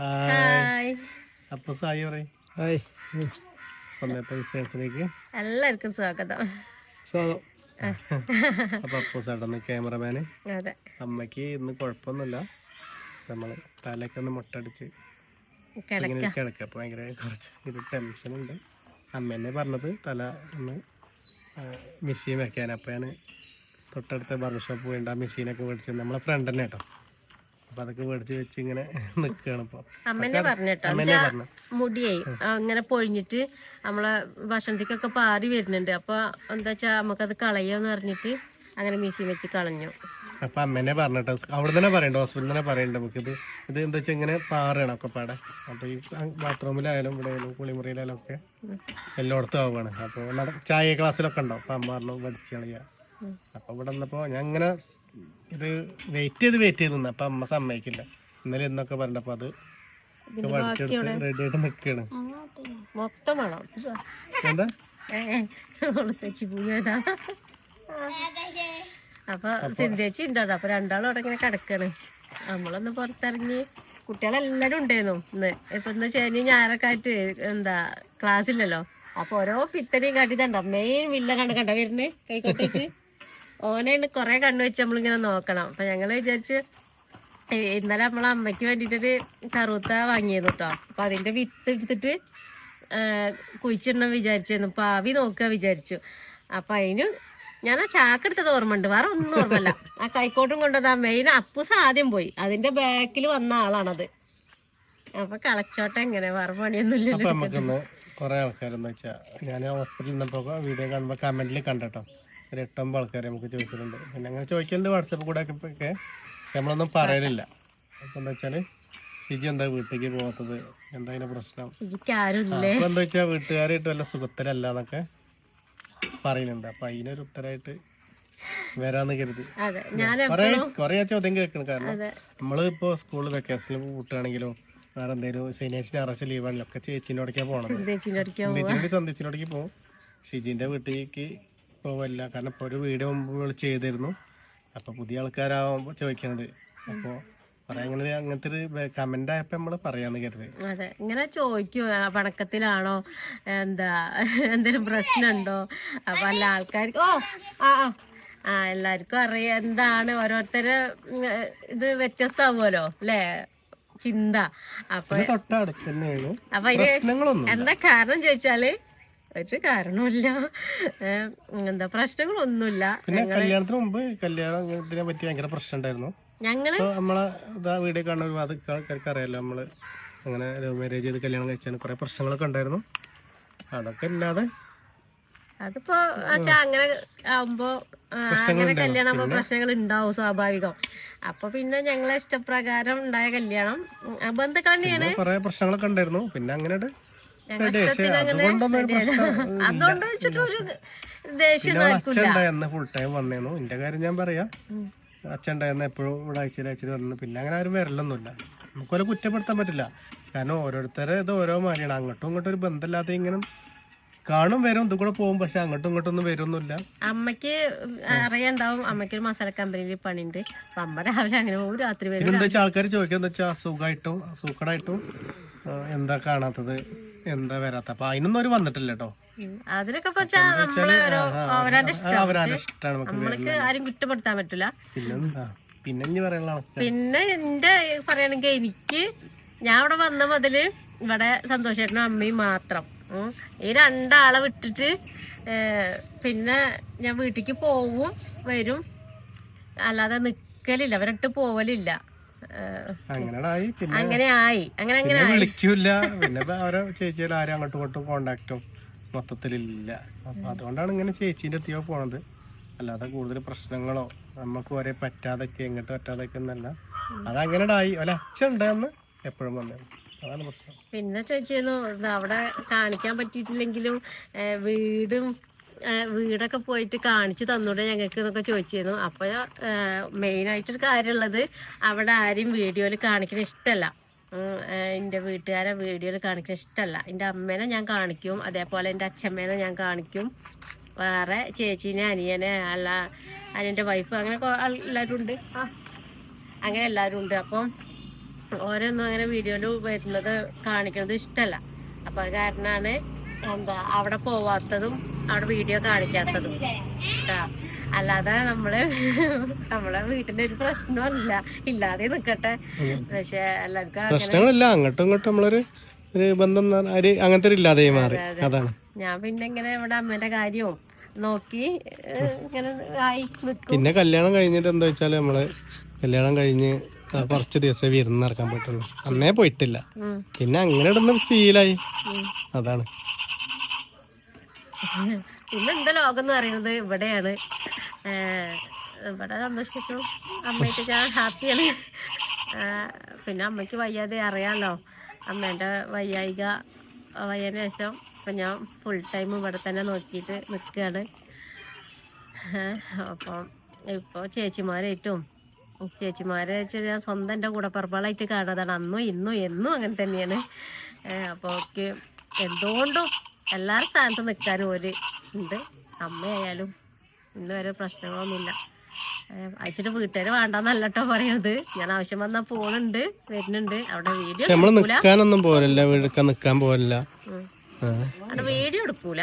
Hi hi അപ്പൊ സായി പറയും. Hi ഒന്നത്തെ വിഷയത്തിലേക്ക് എല്ലാവർക്കും സ്വാഗതം. സ്വാഗതം. അപ്പൊ അപ്പൂസായിട്ടൊന്ന് ക്യാമറമാന്. അമ്മയ്ക്ക് അമ്മയ്ക്ക് ഇന്ന് കുഴപ്പമൊന്നുമില്ല. നമ്മൾ തലയൊക്കെ ഒന്ന് മുട്ടടിച്ച് കിടക്ക. ഇങ്ങനെ കിടക്കുക അപ്പൊ ഭയങ്കര കുറച്ച് ഒരു ടെൻഷൻ ഉണ്ട്. അമ്മ എന്നെ പറഞ്ഞത് തല ഒന്ന് മെഷീൻ വെക്കാൻ. അപ്പൊ ഞാൻ തൊട്ടടുത്ത ബർബർ ഷോപ്പ് പോയിട്ട് ആ മെഷീനൊക്കെ മേടിച്ച് നമ്മളെ ഫ്രണ്ട് തന്നെ കേട്ടോ. അപ്പൊ അതൊക്കെ മേടിച്ച് വെച്ച് ഇങ്ങനെ നിൽക്കുകയാണ് ഇപ്പൊ. അമ്മനെ പറഞ്ഞിട്ടോ മുടിയേ അങ്ങനെ പൊഴിഞ്ഞിട്ട് നമ്മളെ ഭക്ഷണത്തിക്കൊക്കെ പാറി വരുന്നുണ്ട്. അപ്പൊ എന്താ വെച്ചാ നമുക്കത് കളയോന്ന് പറഞ്ഞിട്ട് അങ്ങനെ മെഷീൻ വെച്ച് കളഞ്ഞു. അപ്പൊ അമ്മേനെ പറഞ്ഞിട്ട് അവിടെ തന്നെ പറയണ്ട ഹോസ്പിറ്റലിൽ തന്നെ പറയണ്ട നമുക്കിത്. ഇത് എന്താ വെച്ചാൽ ഇങ്ങനെ പാറയാണ് ഒക്കെ പാടെ. അപ്പൊ ഈ ബാത്റൂമിലായാലും ഇവിടെ ആയാലും കുളിമുറിയിലായാലും ഒക്കെ എല്ലായിടത്തും ആവുകയാണ് അപ്പൊ ചായ ക്ലാസ്സിലൊക്കെ ഉണ്ടാവും അപ്പൊ അമ്മ പറഞ്ഞു പഠിച്ച് കളയാ. ഉം. അപ്പൊ ഇവിടെ വന്നപ്പോ ഞാൻ ഇങ്ങനെ ഇത് വെയിറ്റ് ചെയ്ത് വെയിറ്റ് ചെയ്ത് നിന്ന്. അപ്പൊ അമ്മ സമ്മതിക്കില്ല. ഇന്നലെ എന്നൊക്കെ പറഞ്ഞപ്പോ അത് ബാക്കിയോടെ റെഡി ആയിട്ട് നിൽക്കുകയാണ് മൊത്തം വേണം എന്താ? അപ്പൊ സിന്ധേച്ചി ഉണ്ടോ അപ്പൊ രണ്ടാളും അവിടെ ഇങ്ങനെ കിടക്കാണ്. നമ്മളൊന്ന് പുറത്തിറങ്ങി. കുട്ടികളെല്ലാരും ഉണ്ടായിരുന്നു ഇന്ന്. ഇപ്പൊ ഇന്ന് ശനി ഞായറൊക്കെ ആയിട്ട് എന്താ ക്ലാസ്സില്ലല്ലോ അപ്പൊ ഓരോ പിത്തനെയും കാട്ടിട്ടുണ്ടോ മെയിൻ വില്ലനാണ് കണ്ട കൈ കൈകൊട്ടിട്ട് ഓനെയാണ് കൊറേ കണ്ണു വെച്ച് നമ്മളിങ്ങനെ നോക്കണം. അപ്പൊ ഞങ്ങൾ വിചാരിച്ച് ഇന്നലെ നമ്മളെ അമ്മയ്ക്ക് വേണ്ടിട്ടൊരു കറുത്ത വാങ്ങിയിരുന്നു കേട്ടോ അപ്പൊ അതിന്റെ വിത്ത് എടുത്തിട്ട് കുഴിച്ചിടണം വിചാരിച്ചിരുന്നു. പാവി നോക്കുക വിചാരിച്ചു. അപ്പൊ അതിന് ഞാൻ ആ ചാക്കെടുത്തത് ഓർമ്മയുണ്ട്. വേറെ ഒന്നും ഓർമ്മല്ല ആ കൈക്കോട്ടും കൊണ്ടത് ആ മെയിൻ അപ്പൂസ് ആദ്യം പോയി. അതിന്റെ ബാക്കിൽ വന്ന ആളാണത്. അപ്പൊ കളച്ചോട്ടെ എങ്ങനെ? വേറെ പണിയൊന്നും ഇല്ല. ഇല്ലല്ലോ നമുക്കൊന്ന് കുറെ ആൾക്കാരെന്ന് വെച്ചാൽ ഞാൻ ഹോസ്പിറ്റലിൽ നിന്നപ്പോ വീഡിയോ കാണുമ്പോൾ കമന്റിൽ കണ്ടട്ടോ. ഒരു എട്ടൊമ്പത് ആൾക്കാർ നമുക്ക് ചോദിച്ചിട്ടുണ്ട്. പിന്നെ അങ്ങനെ ചോദിക്കുന്നുണ്ട് വാട്സപ്പ് കൂടെ ഒക്കെ നമ്മളൊന്നും പറയലില്ല. അപ്പൊ എന്താ വെച്ചാൽ ഷിജി എന്താ വീട്ടിലേക്ക് പോകാത്തത്? എന്താ അതിന്റെ പ്രശ്നം? അപ്പൊ എന്താ വെച്ചാൽ വീട്ടുകാരായിട്ട് വല്ല സുഖത്തിലല്ല എന്നൊക്കെ പറയുന്നുണ്ട്. അപ്പൊ അതിനൊരു ഉത്തരമായിട്ട് വരാന്ന് കരുതി. കൊറേ കൊറേ ചോദ്യം കേൾക്കണം കാരണം നമ്മൾ ഇപ്പോ സ്കൂൾ വെക്കേഷനിൽ കൂട്ടുകയാണെങ്കിലും വേറെ എന്തേലും ശനിയാഴ്ച ഞായറാഴ്ച ലീവാണല്ലോ ഒക്കെ ചേച്ചിനോടൊക്കെയാ പോണത്. അടുക്കോ സന്ധ്യച്ചിനോടേക്ക് പോകും ഷിജിന്റെ വീട്ടിലേക്ക് പോവല്ല കാരണം ഇപ്പോൾ ഒരു വീഡിയോ മുമ്പ് ചെയ്തിരുന്നു. അപ്പോൾ പുതിയ ആൾക്കാരാകുമ്പോൾ ചോദിക്കുന്നത് അപ്പോൾ അങ്ങനെ അങ്ങനത്തെ ഒരു കമന്റ് ആയപ്പോൾ നമ്മൾ പറയാന്ന് കരുതി. അതെ. ഇങ്ങനെ ചോദിക്കും. പണക്കത്തിലാണോ എന്താ? എന്തെങ്കിലും പ്രശ്നമുണ്ടോ അപ്പൊ അല്ല ആൾക്കാർക്ക് ഓ ആ ആ. എല്ലാവർക്കും അറിയാം. എന്താണ്? ഓരോരുത്തര് ഇത് വ്യത്യസ്തമാവുമല്ലോ അല്ലേ? ചിന്ത. അപ്പൊ അപ്പൊ എന്താ കാരണം ചോദിച്ചാൽ ഒരു കാരണമില്ല എന്താ പ്രശ്നങ്ങളൊന്നുമില്ല. പിന്നെ കല്യാണത്തിന് മുമ്പ് കല്യാണത്തിനെ പറ്റി ഭയങ്കര പ്രശ്നം ഉണ്ടായിരുന്നു ഞങ്ങൾ നമ്മളെ ഇതാ വീഡിയോ കാണുന്ന ഒരുപാട് ആൾക്കാർക്ക് അറിയാലോ നമ്മൾ അങ്ങനെ ലവ് മാരേജ് ചെയ്ത് കല്യാണം കഴിച്ചാൽ കുറെ പ്രശ്നങ്ങളൊക്കെ ഉണ്ടായിരുന്നു. അതൊക്കെ ഇല്ലാതെ അതിപ്പോ അങ്ങനെ ആവുമ്പോ അങ്ങനെ കല്യാണം ആവുമ്പോ പ്രശ്നങ്ങൾ ഉണ്ടാവും സ്വാഭാവികം. അപ്പൊ പിന്നെ ഞങ്ങളെ ഇഷ്ടപ്രകാരം ഉണ്ടായ കല്യാണം. ബന്ധുക്കൾ തന്നെയാണ്. കുറേ പ്രശ്നങ്ങളൊക്കെ ഉണ്ടായിരുന്നു. പിന്നെ അങ്ങനെ അതുകൊണ്ട് വെച്ചിട്ട് ഒരു ദേഷ്യം ഫുൾ ടൈം വന്നേന്നു. എന്റെ കാര്യം ഞാൻ പറയാം. അച്ഛൻ ഉണ്ടായെന്ന് എപ്പോഴും ഇവിടെ ആഴ്ചയിൽ ആഴ്ചയിൽ വന്നു പിന്നെ അങ്ങനെ ആരും വരലൊന്നുമില്ല. നമുക്കൊരു കുറ്റപ്പെടുത്താൻ പറ്റില്ല. കാരണം ഓരോരുത്തരെ ഇത് ഓരോ മാറിയാണ് അങ്ങോട്ടും ഇങ്ങോട്ടും ഒരു ബന്ധമില്ലാതെ ഇങ്ങനെ കാണും വരും ഇത് കൂടെ പോകും. പക്ഷെ അങ്ങോട്ടും ഇങ്ങോട്ടും ഒന്നും വരുന്നില്ല അമ്മയ്ക്ക് അറിയണ്ടാവും. അമ്മയ്ക്ക് ഒരു മസാല കമ്പനിയിൽ പണിയുണ്ട്. അപ്പൊ അമ്മ രാവിലെ അങ്ങനെ പോകും. രാത്രി വരും എന്താ വെച്ചാൽ ആൾക്കാർ ചോദിക്കുക എന്താ വെച്ചാൽ അസുഖമായിട്ടും സൂക്കടായിട്ടും എന്താ കാണാത്തത്? എന്താ വരാത്ത? അപ്പൊ അതിനൊന്നും അവർ വന്നിട്ടില്ല കേട്ടോ. അതിനൊക്കെ അവരാന്റെ ഇഷ്ടമാണ് ആരും കുറ്റപ്പെടുത്താൻ പറ്റില്ല പിന്നെ പിന്നെ എന്റെ പറയണെങ്കിൽ എനിക്ക് ഞാൻ ഇവിടെ വന്ന മുതൽ ഇവിടെ സന്തോഷേട്ടനും അമ്മയും മാത്രം. ഈ രണ്ടാളെ വിട്ടിട്ട് പിന്നെ ഞാൻ വീട്ടിക്ക് പോവും വരും. അല്ലാതെ നിക്കലില്ല. അവരിട്ട് പോവലില്ല. അങ്ങനെ ആയി അങ്ങനെ അങ്ങനെ വിളിക്കൂല പിന്നെ അവരെ ചേച്ചിയിൽ ആരും അങ്ങോട്ടും ഇങ്ങോട്ടും കോണ്ടാക്റ്റും മൊത്തത്തിലില്ല. അപ്പൊ അതുകൊണ്ടാണ് ഇങ്ങനെ ചേച്ചീന്റെ എത്തിയോ പോണത്. അല്ലാതെ കൂടുതൽ പ്രശ്നങ്ങളോ നമുക്ക് ഒരേ പറ്റാതൊക്കെ എങ്ങോട്ട് പറ്റാതൊക്കെ എന്നല്ല അതങ്ങനെ ആയി ഒരു അച്ഛൻ ഉണ്ടായെന്ന് എപ്പോഴും വന്നേ അതാണ് പ്രശ്നം. പിന്നെ ചോദിച്ചിരുന്നു അവിടെ കാണിക്കാൻ പറ്റിയിട്ടില്ലെങ്കിലും വീടും വീടൊക്കെ പോയിട്ട് കാണിച്ചു തന്നൂടെ ഞങ്ങൾക്ക് എന്നൊക്കെ ചോദിച്ചിരുന്നു. അപ്പോൾ മെയിനായിട്ടൊരു കാര്യമുള്ളത് അവിടെ ആരെയും വീഡിയോയിൽ കാണിക്കുന്ന ഇഷ്ടമല്ല എന്റെ വീട്ടുകാരെ വീഡിയോയിൽ കാണിക്കാൻ ഇഷ്ടമല്ല എന്റെ അമ്മേനെ ഞാൻ കാണിക്കും അതേപോലെ എന്റെ അച്ഛമ്മേനെ ഞാൻ കാണിക്കും. വേറെ ചേച്ചീനെ അനിയനെ അല്ല അനിയന്റെ വൈഫ് അങ്ങനെ എല്ലാവരും ഉണ്ട്. ആ അങ്ങനെ എല്ലാവരും ഉണ്ട്. അപ്പം ഓരോന്നും അങ്ങനെ വീഡിയോയിൽ വരുന്നത് കാണിക്കുന്നത് ഇഷ്ടമല്ല അപ്പൊ അത് കാരണമാണ് എന്താ അവിടെ പോവാത്തതും അവിടെ വീഡിയോ കാണിക്കാത്തതും. അല്ലാതെ നമ്മൾ നമ്മളെ വീട്ടിന്റെ ഒരു പ്രശ്നമല്ല ഇല്ലാതെ നിക്കട്ടെ. പക്ഷെ എല്ലാവർക്കും പ്രശ്നങ്ങളില്ല. അങ്ങോട്ടും ഇങ്ങോട്ടും നമ്മളൊരു ഒരു ബന്ധം അങ്ങനത്തെ ഇല്ലാതെ മാറി. അതാണ്. ഞാൻ പിന്നെ ഇങ്ങനെ ഇവിടെ അമ്മേന്റെ കാര്യവും നോക്കി ഇങ്ങനെ ആയി പിന്നെ കല്യാണം കഴിഞ്ഞിട്ട് എന്താ വെച്ചാൽ നമ്മൾ കല്യാണം കഴിഞ്ഞ് കുറച്ച് ദിവസമേ വിരുന്ന് ഇറക്കാൻ പറ്റുള്ളൂ. അന്നേ പോയിട്ടില്ല. പിന്നെ അങ്ങനെ ഇടുന്ന ഫീലായി അതാണ്. പിന്നെ എന്താ ലോകം എന്ന് പറയുന്നത്? ഇവിടെയാണ്. ഇവിടെ സന്തോഷിച്ചു അമ്മയ്ക്ക് ഞാൻ ഹാപ്പിയാണ് പിന്നെ അമ്മയ്ക്ക് വയ്യാതെ അറിയാമല്ലോ അമ്മേന്റെ വയ്യായിക വയ്യതിന് ശേഷം ഇപ്പം ഞാൻ ഫുൾ ടൈം ഇവിടെ തന്നെ നോക്കിയിട്ട് നിൽക്കുകയാണ്. അപ്പം ഇപ്പോൾ ചേച്ചിമാരായിട്ടും ചേച്ചിമാരെ വെച്ച് ഞാൻ സ്വന്തം എന്റെ കൂടപ്പറപ്പുകളായിട്ട് കാണാതാണ് അന്നും ഇന്നും എന്നും അങ്ങനെ തന്നെയാണ്. അപ്പോൾ ഒക്കെ എന്തുകൊണ്ടും എല്ലാ സ്ഥാനത്തും നിൽക്കാനും ഒരു ഉണ്ട്. അമ്മയായാലും ഇന്ന് വരെ പ്രശ്നങ്ങളൊന്നുമില്ല. അയച്ചിട്ട് വീട്ടുകാർ വേണ്ടെന്നല്ല കേട്ടോ പറയണത്. ഞാൻ ആവശ്യം വന്നാൽ പോണുണ്ട് വരുന്നുണ്ട്. അവിടെ വീഡിയോ പക്ഷെ നമ്മൾ നിക്കാനൊന്നും പോരല്ല നിക്കാൻ പോരല്ല. അവിടെ വീഡിയോ എടുക്കൂല.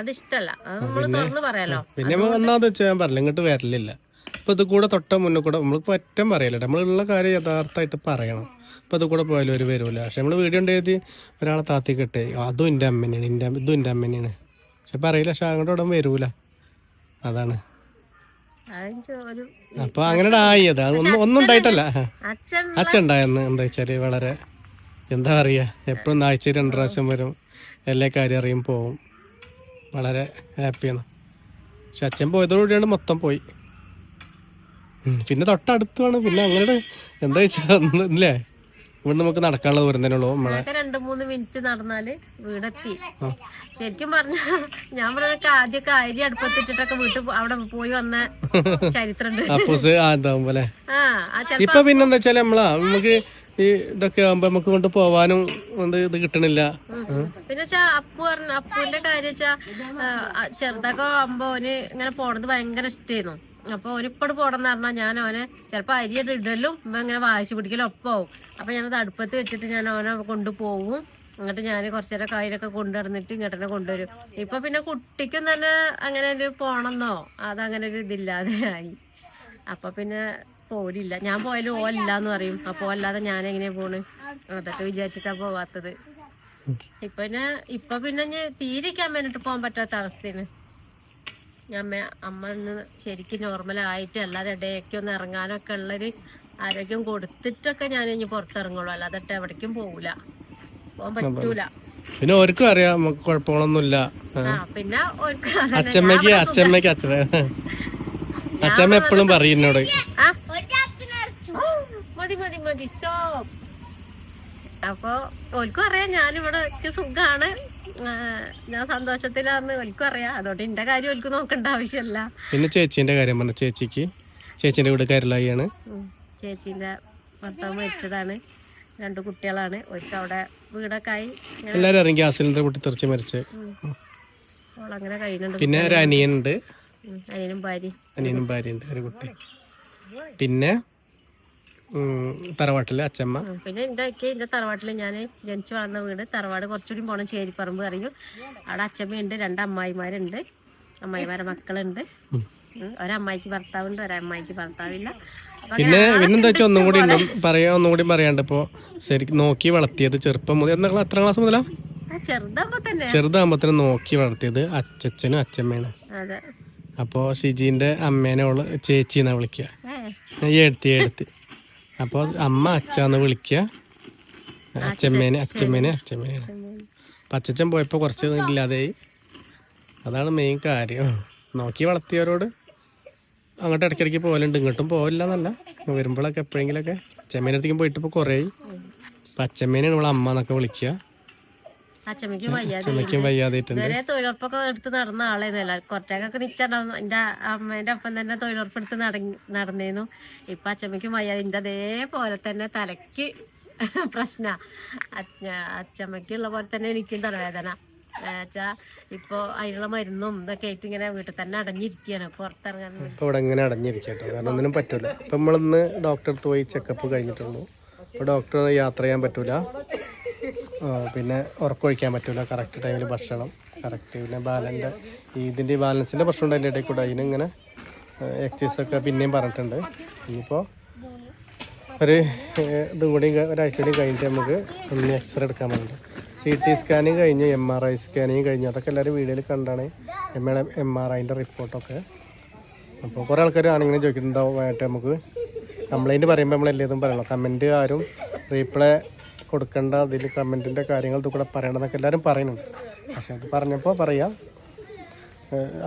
അത് ഇഷ്ടല്ല നമ്മൾ തുറന്ന് പറയാലോ? പിന്നെ ഒന്നാമത് വെച്ചാൽ പറഞ്ഞില്ല ഇങ്ങോട്ട് വരലില്ല. ഇപ്പൊ ഇത് കൂടെ തൊട്ട മുന്നേ കൂടെ നമ്മൾ പറ്റം പറയല്ല നമ്മളുള്ള കാര്യം യഥാർത്ഥമായിട്ട് പറയണം. ഇപ്പൊ അത് കൂടെ പോയാലും ഒരു വരൂല. പക്ഷെ നമ്മൾ വീഡിയോ ഉണ്ടായത് ഒരാളെ താത്തി കിട്ടേ അതും എന്റെ അമ്മേനെയാണ്. എന്റെ ഇതും എന്റെ അമ്മേനെയാണ്. പക്ഷെ പറയില്ല പക്ഷെ അങ്ങോട്ട് ഇവിടെ വരൂല. അതാണ്. അപ്പൊ അങ്ങനെ ആയത് അത് ഒന്നും ഒന്നും ഉണ്ടായിട്ടല്ല. അച്ഛൻ ഉണ്ടായെന്ന് എന്താ വെച്ചാൽ വളരെ എന്താ പറയാ? എപ്പോഴും ആഴ്ച രണ്ടു പ്രാവശ്യം വരും. എല്ലാ കാര്യം അറിയും പോവും. വളരെ ഹാപ്പിയാണ്. പക്ഷെ അച്ഛൻ പോയതോടുകൂടിയാണ് മൊത്തം പോയി. പിന്നെ തൊട്ടടുത്താണ് പിന്നെ അങ്ങനെ എന്താ വെച്ചാൽ ഇല്ലേ? ഇവിടെ നമുക്ക് നടക്കാനുള്ള ദൂരം തന്നെ ഉള്ളൂ നമ്മളെ. രണ്ട് മൂന്ന് മിനിറ്റ് നടന്നാൽ വീടെത്തി. ശരിക്കും പറഞ്ഞ ഞാൻ പറഞ്ഞൊക്കെ ആദ്യമൊക്കെ അരി അടുപ്പത്തിട്ടിട്ടൊക്കെ വീട്ടിൽ അവിടെ പോയി വന്ന ചരിത്രമുണ്ട് ഇപ്പൊ പിന്നെന്താ വെച്ചാൽ നമ്മളാ നമുക്ക് ഈ ഇതൊക്കെ ആകുമ്പോ നമുക്ക് കൊണ്ട് പോവാനും ഇത് കിട്ടണില്ല. പിന്നെ അപ്പു പറഞ്ഞ അപ്പുവിന്റെ കാര്യം വെച്ചാ ചെറുതൊക്കെ ആകുമ്പോ ഓന് ഇങ്ങനെ പോണത് ഭയങ്കര ഇഷ്ടായിരുന്നു. അപ്പൊ ഓനിപ്പോട് പോടെന്ന് പറഞ്ഞാൽ ഞാൻ അവനെ ചിലപ്പോൾ അരി ഇടലും ഇപ്പൊ ഇങ്ങനെ വാശി പിടിക്കലും ഒപ്പാവും അപ്പൊ ഞാനത് അടുപ്പത്ത് വെച്ചിട്ട് ഞാൻ അവനെ കൊണ്ടുപോകും എന്നിട്ട് ഞാൻ കുറച്ചു നേരം കായലൊക്കെ കൊണ്ടുവന്നിട്ട് ഇങ്ങോട്ട് തന്നെ കൊണ്ടുവരും. ഇപ്പൊ പിന്നെ കുട്ടിക്കും തന്നെ അങ്ങനെ ഒരു പോണെന്നോ? അതങ്ങനെ ഒരു ഇതില്ലാതെ ആയി. അപ്പൊ പിന്നെ പോലില്ല. ഞാൻ പോയാലും ഓല്ല എന്ന് പറയും. അപ്പൊ അല്ലാതെ ഞാൻ എങ്ങനെയാ പോണ്? അതൊക്കെ വിചാരിച്ചിട്ടാ പോവാത്തത്. ഇപ്പൊ പിന്നെ ഇപ്പൊ പിന്നെ തീരിക്കാൻ വേണ്ടിട്ട് പോകാൻ പറ്റാത്ത അവസ്ഥയാണ്. അമ്മ അമ്മ ഇന്ന് ശരിക്കും നോർമൽ ആയിട്ട് അല്ലാതെ ഇടയൊക്കെ ഒന്ന് ഇറങ്ങാനൊക്കെ ഉള്ളൊരു ആരോഗ്യം കൊടുത്തിട്ടൊക്കെ ഞാൻ ഇനി പുറത്തിറങ്ങുള്ളൂ. അല്ലാതെ എവിടേക്കും പോകൂല പോകാൻ പറ്റൂല. പിന്നെ ഓർക്കും അറിയാം നമുക്ക് കുഴപ്പങ്ങളൊന്നുമില്ല. പിന്നെ ഓർക്ക്. അച്ഛമ്മക്ക് അച്ഛമ്മക്ക് അച്ഛന അച്ഛമ്മ എപ്പോഴും പറയും എന്നോട്. ആ? ഓ, മതി മതി മതി. സ്റ്റോപ്പ് അപ്പൊ ഓൽക്കും അറിയാം ഞാനിവിടെ സുഖാണ്. ഞാൻ സന്തോഷത്തിലാന്ന് ഒലിക്കും അറിയാം. അതുകൊണ്ട് എന്റെ കാര്യം ഒലിക്കും നോക്കേണ്ട ആവശ്യമല്ല. പിന്നെ ചേച്ചിന്റെ കാര്യം പറഞ്ഞ ചേച്ചിക്ക്. ചേച്ചിന്റെ വീട് കരളായിയാണ്. ചേച്ചിന്റെ ഭർത്താവ് മരിച്ചതാണ്. രണ്ട് കുട്ടികളാണ്. ഒരിക്കൽ അവിടെ വീടൊക്കെ ആയി. എല്ലാരും ഇറങ്ങി ഗ്യാസ് സിലിണ്ടർ പൊട്ടി തെറിച്ച് മരിച്ച്. അങ്ങനെ കഴിയുന്നുണ്ട്. പിന്നെ ഒരു അനിയനുണ്ട്. അനിയനും ഭാര്യ അനിയനും ഭാര്യ ഉണ്ട് ഒരു കുട്ടി. പിന്നെ തറവാട്ടിലെ അച്ഛമ്മ. പിന്നെ എന്റെ എന്റെ എന്റെ തറവാട്ടിൽ ഞാൻ ജനിച്ചു വളർന്ന വീട് തറവാട് കുറച്ചുകൂടി പോണം ചേരിപ്പറമ്പ് അറിയും അവിടെ അച്ഛമ്മയുണ്ട് രണ്ട് അമ്മായിമാരുണ്ട് അമ്മായിമാരെ മക്കളുണ്ട്. ഒരമ്മായിക്ക് ഭർത്താവുണ്ട് ഒരമ്മായിക്ക് ഭർത്താവില്ല. പിന്നെ പിന്നെന്താ വെച്ചാൽ ഒന്നും കൂടി പറയാ ഒന്നും കൂടി പറയാണ്ട് ഇപ്പോ ശരിക്കും നോക്കി വളർത്തിയത് ചെറുപ്പം മുതൽ എന്താ എത്ര ക്ലാസ് മുതലാ? ചെറുതാകുമ്പോ തന്നെ. നോക്കി വളർത്തിയത് അച്ഛനും അച്ഛമ്മയാണ് അപ്പോ ഷിജീന്റെ അമ്മേനെ ഉള്ള ചേച്ചിന്നാ വിളിക്കുക എഴുത്തി എടുത്ത്. അപ്പോൾ അമ്മ അച്ഛന്ന് വിളിക്കുക അച്ഛമ്മേനെ അച്ഛമ്മേനെ അച്ഛമ്മേനെ. അപ്പം അച്ഛൻ പോയപ്പോൾ കുറച്ച് ഇല്ലാതെയായി അതാണ് മെയിൻ കാര്യം. നോക്കി വളർത്തിയവരോട് അങ്ങോട്ട് ഇടയ്ക്കിടയ്ക്ക് പോകലുണ്ട് ഇങ്ങോട്ടും പോകില്ല എന്നല്ല വരുമ്പോഴൊക്കെ എപ്പോഴെങ്കിലൊക്കെ അച്ഛമ്മേനെ അടുത്തേക്കും പോയിട്ട് ഇപ്പോൾ കുറേ അപ്പം അച്ഛമ്മേനെയാണ് ഇവിടെ അമ്മ എന്നൊക്കെ വിളിക്കുക അച്ഛമ്മയ്ക്ക് വയ്യാതെ വയ്യാതായിട്ടുണ്ട്. ഇതുവരെ തൊഴിലുറപ്പൊക്കെ എടുത്ത് നടന്ന ആളായിരുന്നല്ല കുറച്ചേക്കൊക്കെ നിച്ചുണ്ടാവും എന്റെ അമ്മേന്റെ ഒപ്പം തന്നെ തൊഴിലുറപ്പ് എടുത്ത് നടന്നേനു. നടന്നിരുന്നു ഇപ്പൊ അച്ഛമ്മയ്ക്കും വയ്യാതെ എന്റെ അതേപോലെ തന്നെ തലയ്ക്ക് പ്രശ്ന. അച്ഛമ്മയ്ക്കുള്ള പോലെ തന്നെ എനിക്കും തലവേദന. വെച്ചാ ഇപ്പൊ അതിനുള്ള മരുന്നും ഇതൊക്കെ ആയിട്ട് ഇങ്ങനെ വീട്ടിൽ തന്നെ അടഞ്ഞിരിക്കുകയാണ് പുറത്തിറങ്ങാൻ ഇപ്പൊ ഇവിടെ ഇങ്ങനെ അടഞ്ഞിരിക്കട്ടോ കാരണം ഒന്നിനും പറ്റില്ല ഇപ്പൊ നമ്മളിന്ന് അടുത്ത് പോയി ചെക്കപ്പ് കഴിഞ്ഞിട്ടുള്ളൂ. ഡോക്ടർ യാത്ര ചെയ്യാൻ പറ്റൂല. പിന്നെ ഉറക്കൊഴിക്കാൻ പറ്റില്ല കറക്റ്റ് ടൈമിൽ ഭക്ഷണം. കറക്റ്റ് പിന്നെ ബാലന്റെ ഇതിന്റെ ബാലൻസിന്റെ പ്രശ്നം ഉണ്ട് അതിന്റെ ഇടയിൽ കൂടെ. അതിനിങ്ങനെ എക്സസൈസ് ഒക്കെ പിന്നെയും പറഞ്ഞിട്ടുണ്ട്. ഇനിയിപ്പോൾ ഒരു ഇതും കൂടി ഒരാഴ്ച കൂടി കഴിഞ്ഞിട്ട് നമുക്ക് ഒന്ന് എക്സ്റേ എടുക്കാൻ പറ്റുന്നുണ്ട് സി ടി സ്കാനിങ് കഴിഞ്ഞ് എം ആർ ഐ സ്കാനിങ് കഴിഞ്ഞ്. അതൊക്കെ എല്ലാവരും വീഡിയോയിൽ കണ്ടാണ്. എം എം ആർ ഐന്റെ റിപ്പോർട്ടൊക്കെ. അപ്പോൾ കുറേ ആൾക്കാർ ആണെങ്കിലും ചോദിക്കുന്നുണ്ടാവും ആയിട്ട് നമുക്ക് കംപ്ലൈന്റ് പറയുമ്പോൾ നമ്മൾ എല്ലാതും പറയണം. കമന്റ് ആരും റീപ്ലൈ കൊടുക്കേണ്ട അതിൽ കമന്റിന്റെ കാര്യങ്ങൾ ഇത് കൂടെ പറയണമെന്നൊക്കെ എല്ലാവരും പറയുന്നുണ്ട്. പക്ഷേ അത് പറഞ്ഞപ്പോൾ പറയാം.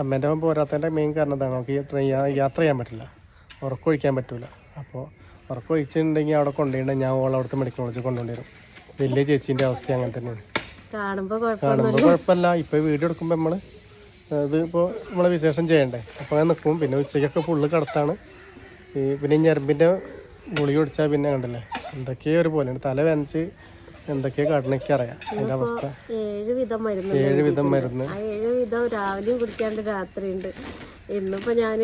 അമ്മേന്റെ മുമ്പ് പോരാത്തതിന്റെ മെയിൻ കാരണം എന്താണ്? നമുക്ക് യാത്ര ചെയ്യാൻ യാത്ര ചെയ്യാൻ പറ്റില്ല. ഉറക്കൊഴിക്കാൻ പറ്റില്ല അപ്പോൾ ഉറക്കൊഴിച്ചിട്ടുണ്ടെങ്കിൽ അവിടെ കൊണ്ടുപോയിട്ടുണ്ടെങ്കിൽ ഞാൻ ഓൾ അവിടുത്തെ മെഡിക്കൽ കോളേജിൽ കൊണ്ടുപോയി വരും വലിയ ചേച്ചീന്റെ അവസ്ഥ അങ്ങനെ തന്നെയാണ്. കാണുമ്പോൾ കുഴപ്പമില്ല. ഇപ്പോൾ വീഡിയോ എടുക്കുമ്പോൾ നമ്മൾ ഇത് ഇപ്പോൾ നമ്മളെ വിശേഷം ചെയ്യണ്ടേ? അപ്പോൾ അങ്ങനെ നിൽക്കും പിന്നെ ഉച്ചയ്ക്കൊക്കെ ഫുള്ള് കടത്താണ്. ഈ പിന്നെ ഞെരമ്പിന്റെ ഗുളിക കുടിച്ചാൽ പിന്നെ കണ്ടില്ലേ? എന്തൊക്കെയോ ഒരു പോലെയാണ് തല വേനച്ച് എന്തൊക്കെയോ കാട്ടണൊക്കെ അറിയാം അതിന്റെ അവസ്ഥ. ഏഴ് വിധം മരുന്ന് ഏഴ് വിധം മരുന്ന്. ആ ഏഴ് വിധം രാവിലെയും കുടിക്കാണ്ട് രാത്രിയുണ്ട്. ഇന്നിപ്പോ ഞാൻ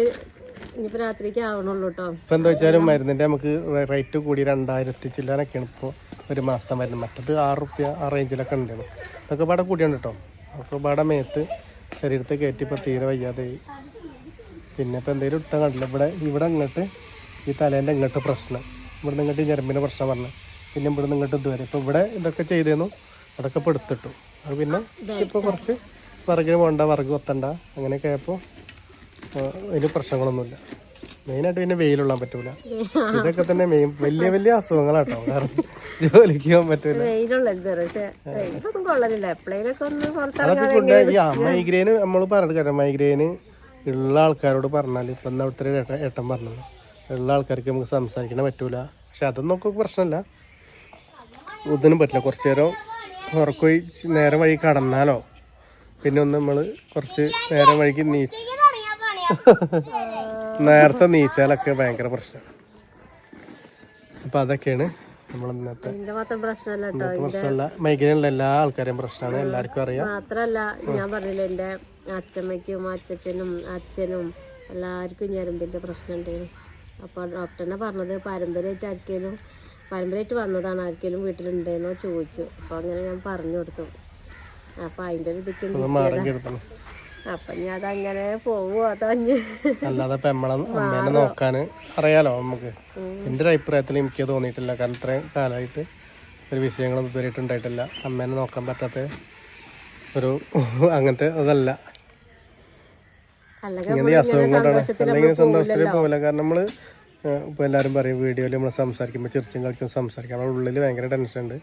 ഇനിയിപ്പോ രാത്രിക്ക് ആവണുള്ളൂ കേട്ടോ ഇപ്പൊ എന്താ വെച്ചാലും മരുന്നിന്റെ നമുക്ക് റേറ്റ് കൂടി രണ്ടായിരത്തി ചില്ലാനൊക്കെയാണ് ഇപ്പോൾ ഒരു മാസത്തെ മരുന്ന്. മറ്റത് ആറ് റുപ്യ ആ റേഞ്ചിലൊക്കെ ഉണ്ടായിരുന്നു ഇതൊക്കെ പാടെ കൂടിയാണ് കേട്ടോ അപ്പോൾ പാടെ മേത്ത് ശരീരത്തെ കയറ്റി ഇപ്പൊ തീരെ വയ്യാതെയായി പിന്നെ ഇപ്പൊ എന്തെങ്കിലും ഇട്ടാൽ കണ്ടില്ല. ഇവിടെ ഇവിടെ അങ്ങോട്ട് ഈ തലേന്റെ ഇങ്ങോട്ട് പ്രശ്നം. ഇവിടെ ഈ ഞരമ്പിന്റെ പ്രശ്നം പറഞ്ഞു പിന്നെ ഇവിടെ നിന്ന് ഇങ്ങോട്ട് ഇതുവരെ. ഇപ്പോൾ ഇവിടെ ഇതൊക്കെ ചെയ്തേന്നു. അതൊക്കെ പെടുത്തിട്ടു എടുത്തിട്ടു. അത് പിന്നെ ഇപ്പോൾ കുറച്ച് വിറകിന് പോകണ്ട വിറക് കൊത്തണ്ട. അങ്ങനെയൊക്കെ ആയപ്പോൾ അതിന് പ്രശ്നങ്ങളൊന്നുമില്ല. മെയിനായിട്ട് പിന്നെ വെയിലൊള്ളാൻ പറ്റൂല. ഇതൊക്കെ തന്നെ മെയിൻ വലിയ വലിയ അസുഖങ്ങളാട്ടോ. കാരണം ജോലിക്ക് പോകാൻ പറ്റൂല. അതൊക്കെ ഈ മൈഗ്രെയിന് നമ്മൾ പറഞ്ഞിട്ട് മൈഗ്രെയിന് ഉള്ള ആൾക്കാരോട് പറഞ്ഞാൽ ഇപ്പം ഏട്ടൻ ഏട്ടൻ പറഞ്ഞത് ഉള്ള ആൾക്കാർക്ക് നമുക്ക് സംസാരിക്കാൻ പറ്റൂല. പക്ഷെ അതൊന്നും നമുക്ക് പ്രശ്നമല്ല ഒന്നിനും പറ്റില്ല. കുറച്ച് നേരം ഉറക്കൊഴി നേരം വഴി കടന്നാലോ? പിന്നെ ഒന്ന് നമ്മൾ കുറച്ച് നേരം വഴിക്ക് നീ നേരത്തെ നീച്ചാലൊക്കെ ഭയങ്കര പ്രശ്നം. അപ്പം അതൊക്കെയാണ് നമ്മൾ ഇന്നത്തെ പ്രശ്നമല്ല മൈഗ്രെയിനുള്ള എല്ലാ ആൾക്കാരെയും പ്രശ്നമാണ്. എല്ലാവർക്കും അറിയാം. മാത്രല്ല ഞാൻ പറഞ്ഞില്ല എന്റെ അച്ഛമ്മയ്ക്കും അച്ഛനും അച്ഛനും എല്ലാവർക്കും ഞരമ്പിന്റെ പ്രശ്നം ഉണ്ടായിരുന്നു. അപ്പോൾ ഡോക്ടറിനെ പറഞ്ഞത് പാരമ്പര്യമായിട്ട് ആർക്കെങ്കിലും പാരമ്പര്യമായിട്ട് വന്നതാണ് ആർക്കെങ്കിലും വീട്ടിലുണ്ടെന്നോ ചോദിച്ചു. അപ്പോൾ അങ്ങനെ ഞാൻ പറഞ്ഞു കൊടുത്തു. അപ്പോൾ അതിന്റെ ഒരു ഇതൊക്കെ അപ്പം ഞാൻ അതങ്ങനെ പോവുമോ അതഞ്ഞ് അല്ലാതെ അമ്മേനെ നോക്കാൻ അറിയാലോ നമുക്ക്. എന്റെ ഒരു അഭിപ്രായത്തിൽ എനിക്ക് തോന്നിയിട്ടില്ല. കാരണം ഇത്രയും കാലമായിട്ട് ഒരു വിഷയങ്ങളൊന്നും ഇതുവരെയായിട്ട് ഉണ്ടായിട്ടില്ല. അമ്മേനെ നോക്കാൻ പറ്റാത്ത ഒരു അങ്ങനത്തെ അതല്ല. ഇങ്ങനെ അസുഖം കൊണ്ടാണ് അല്ലെങ്കിൽ സന്തോഷത്തിൽ പോകില്ല കാരണം നമ്മൾ ഇപ്പോൾ എല്ലാവരും പറയും വീഡിയോയിൽ നമ്മൾ സംസാരിക്കുമ്പോൾ ചിരിച്ചും കളിച്ചും സംസാരിക്കാം. നമ്മുടെ ഉള്ളിൽ ഭയങ്കര ടെൻഷൻ ഉണ്ട്.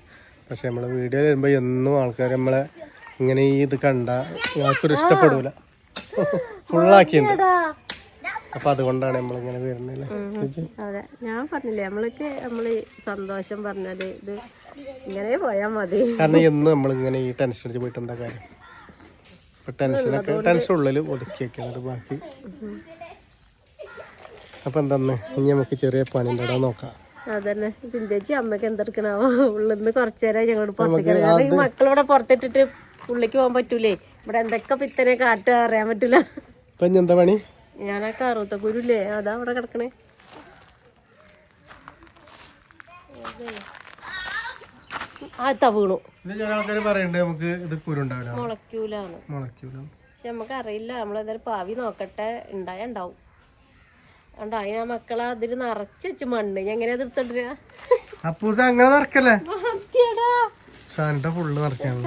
പക്ഷെ നമ്മൾ വീഡിയോയിൽ വരുമ്പോൾ എന്നും ആൾക്കാർ നമ്മളെ ഇങ്ങനെ ഈ ഇത് കണ്ട ആൾക്കൊരു ഇഷ്ടപ്പെടൂല. ഫുള്ളാക്കിയുണ്ട്. അപ്പൊ അതുകൊണ്ടാണ് നമ്മളിങ്ങനെ വരുന്നത് അതെ. ഞാൻ പറഞ്ഞില്ലേ നമ്മൾക്ക് നമ്മൾ സന്തോഷം പറഞ്ഞത് ഇത് ഇങ്ങനെ പോയാൽ മതി. കാരണം എന്നും നമ്മളിങ്ങനെ ഈ ടെൻഷൻ അടിച്ച് പോയിട്ട് എന്താ കാര്യം? ഇപ്പൊ ടെൻഷനൊക്കെ ടെൻഷൻ ഉള്ളിൽ ഒതുക്കി വെക്കുന്നുണ്ട് ബാക്കി. അപ്പൊ എന്താന്ന്? ഇനി നമുക്ക് ചെറിയ പണി ഉണ്ടോ നോക്കാം. അതന്നെ. ചിന്തേച്ചി അമ്മയ്ക്ക് എന്തെടുക്കണാവോ? ഉള്ളിന്ന് കുറച്ചു നേരം ഞങ്ങളോട് പുറത്തേക്ക് മക്കളിവിടെ പുറത്തിട്ടിട്ട് ഉള്ളിക്ക് പോകാൻ പറ്റൂലേ? ഇവിടെ എന്തൊക്കെ പിത്തനെ കാട്ടുക അറിയാൻ പറ്റൂല. എന്താ പണി? ഞാൻ ആ കറുത്ത കുരുല്ലേ? അതാ അവിടെ കിടക്കണേ. ആത്താ വീണു. ഇത് ചില ആൾക്കാർ നമുക്ക് ഇത് കുരുണ്ടാവില്ല. മുളയ്ക്കൂലാണ്. മുളയ്ക്കൂല. പക്ഷെ നമുക്ക് അറിയില്ല നമ്മളെന്തായാലും പാവി നോക്കട്ടെ ഉണ്ടായ ഉണ്ടാവും. അതുകൊണ്ട് ആ മക്കളെ അതിൽ നിറച്ച് വെച്ച് മണ്ണ്. ഞാൻ എങ്ങനെയാ നിർത്തിട്ടില്ല അപ്പൂസ അങ്ങനെ നിറക്കല്ലേ? ഷാനിന്റെ ഫുള്ള് നിറച്ചാണ്.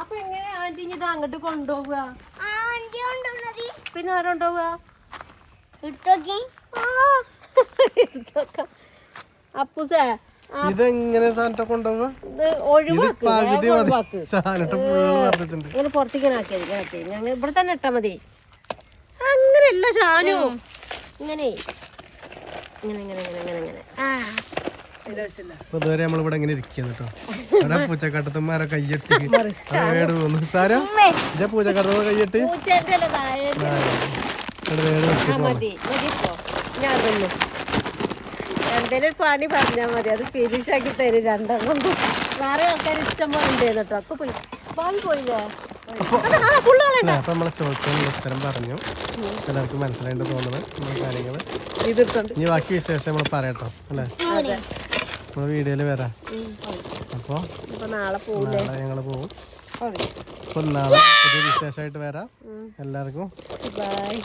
അപ്പൊ എങ്ങനെ ആന്റി ഇത് അങ്ങോട്ട് കൊണ്ടുപോവുക? പിന്നെ ആരുണ്ടാവുക അപ്പൂസേ ഇതെങ്ങനെ സാധനത്തെ കൊണ്ടുപോവാ ഇത് ഒഴിവാക്ക് പകുതി വേഗം മതി. ഒഴിവാക്ക്. ഷാനിന്റെ ഫുള്ള് നിറച്ചിട്ടുണ്ട്. ഇങ്ങനെ പുറത്തേക്ക് ഇങ്ങനെ ആക്കിയത് ഞങ്ങൾ ഇവിടെ തന്നെ ഇട്ടാ മതി. അങ്ങനെയല്ല ഷാനു ഇങ്ങനെ. ഇങ്ങനെ ഇങ്ങനെ ഇങ്ങനെ ഇങ്ങനെ ഇങ്ങനെ. ആ. അപ്പൊ ഇതുവരെ നമ്മളിവിടെ ഇങ്ങനെ ഇരിക്കുന്നു കേട്ടോ. അവിടെ പൂച്ചക്കാട്ടത്തന്മാരെ കയ്യെട്ടി വേട് പോകുന്നു സാരാ ഇതേ പൂച്ചക്കാട്ടത്തെ കയ്യെട്ടി പൂച്ചേന്റെ അല്ലേ ഒരു പണി പറഞ്ഞാൽ മതി. അത് ഫിനിഷ് ആക്കി തരും രണ്ടെണ്ണം. വേറെ ആൾക്കാർ ഇഷ്ടം പോലെ ഉണ്ടായിരുന്നു കേട്ടോ. അപ്പൊ പോയി. പാവി പോയില്ലേ ും? അപ്പൊ നമ്മളെ ചോദിച്ചതിന് ഉത്തരം പറഞ്ഞു. എല്ലാവർക്കും മനസ്സിലായിട്ട് ഇനി ബാക്കി വിശേഷം നമ്മൾ പറയട്ടോ അല്ലേ? വരാം. അപ്പൊ നാളെ നാളെ പുതിയ വിശേഷമായിട്ട് വരാം. എല്ലാവർക്കും ബൈ